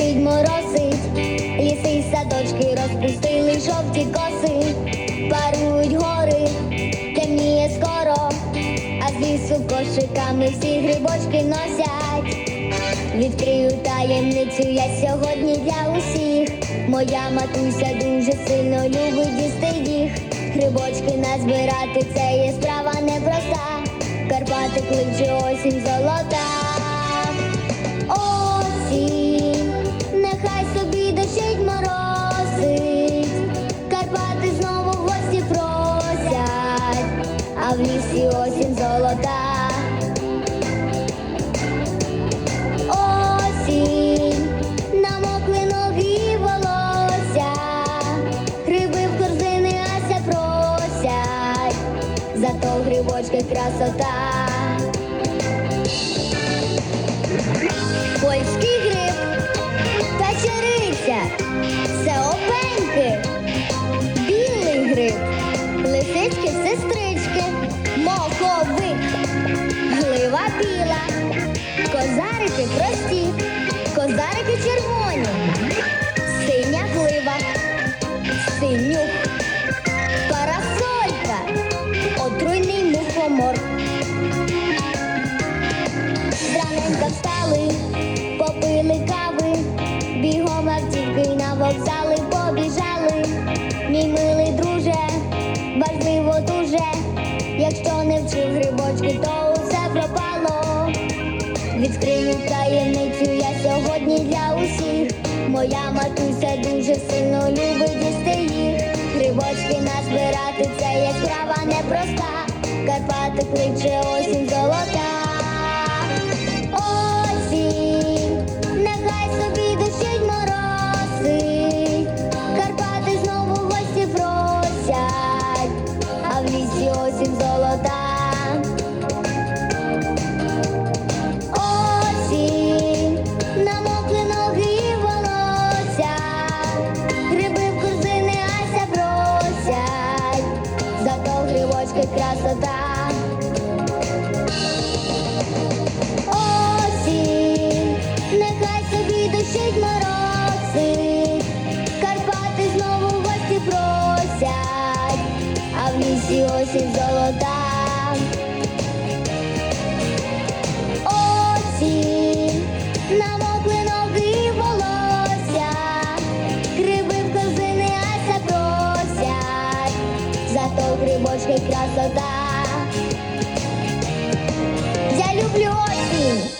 Дощить моросить, ліси й садочки розпустили жовті коси, парують гори, темніє скоро, а з лісу кошиками всі грибочки носять. Відкрию таємницю я сьогодні для усіх. Моя матуся дуже сильно любить їсти їх. Грибочки назбирати це є справа непроста. Карпати кличе осінь золота. А в лісі осінь золота. Осінь, намокли ноги волосся, гриби в корзини Ася просять, зато в красота. Синюк, парасолька, отруйний мухомор. Зраненько встали, попили кави, бігом автівки на вокзали побіжали. Мій милий друже, важливо дуже, якщо не вчив грибочки, то усе пропало. Відкрию таємницю я сьогодні для усіх. Моя матуся дуже сильно любить. Назбирати це є справа непроста. Карпати кличе осінь золота. Красота. Осінь, нехай собі душить морози, Карпати знову в гості просять, а в лісі осінь золота. то в красота. Я люблю осень.